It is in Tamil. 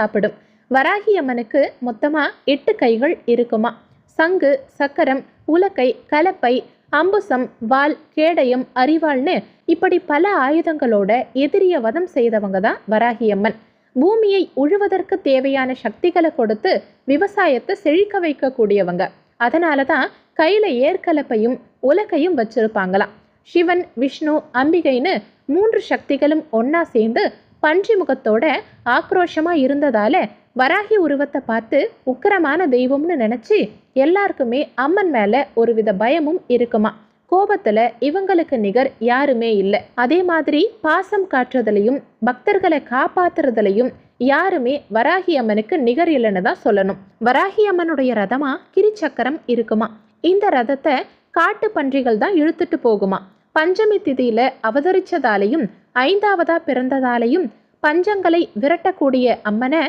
சாப்பிடும். வராகி அம்மனுக்கு மொத்தமா எட்டு கைகள் இருக்குமா? சங்கு சக்கரம் உலக்கை கலப்பை அம்புசம் வால் கேடயம் அறிவாள்னு இப்படி பல ஆயுதங்களோட எதிரிய வதம் செய்தவங்க தான் வராகி அம்மன். பூமியை உழுவதற்கு தேவையான சக்திகளை கொடுத்து விவசாயத்தை செழிக்க வைக்கக்கூடியவங்க. அதனால தான் கையில் ஏற்கலப்பையும் உலக்கையும் வச்சிருப்பாங்களாம். சிவன் விஷ்ணு அம்பிகைன்னு மூன்று சக்திகளும் ஒன்னா சேர்ந்து பன்றி முகத்தோட ஆக்ரோஷமா இருந்ததால வராகி உருவத்தை பார்த்து உக்கிரமான தெய்வம்னு நினைச்சு எல்லாருக்குமே அம்மன் மேல ஒருவித பயமும் இருக்குமா. கோபத்துல இவங்களுக்கு நிகர் யாருமே இல்லை. அதே மாதிரி பாசம் காட்டுறதுலையும் பக்தர்களை காப்பாத்துறதுலையும் யாருமே வராகி அம்மனுக்கு நிகர் இல்லைன்னு தான் சொல்லணும். வராகி அம்மனுடைய ரதமா கிரிச்சக்கரம் இருக்குமா. இந்த ரதத்தை காட்டு பன்றிகள் தான் இழுத்துட்டு போகுமா. பஞ்சமி திதியில அவதரிச்சதாலையும் ஐந்தாவதா பிறந்ததாலையும் பஞ்சங்களை விரட்டக்கூடிய அம்மனை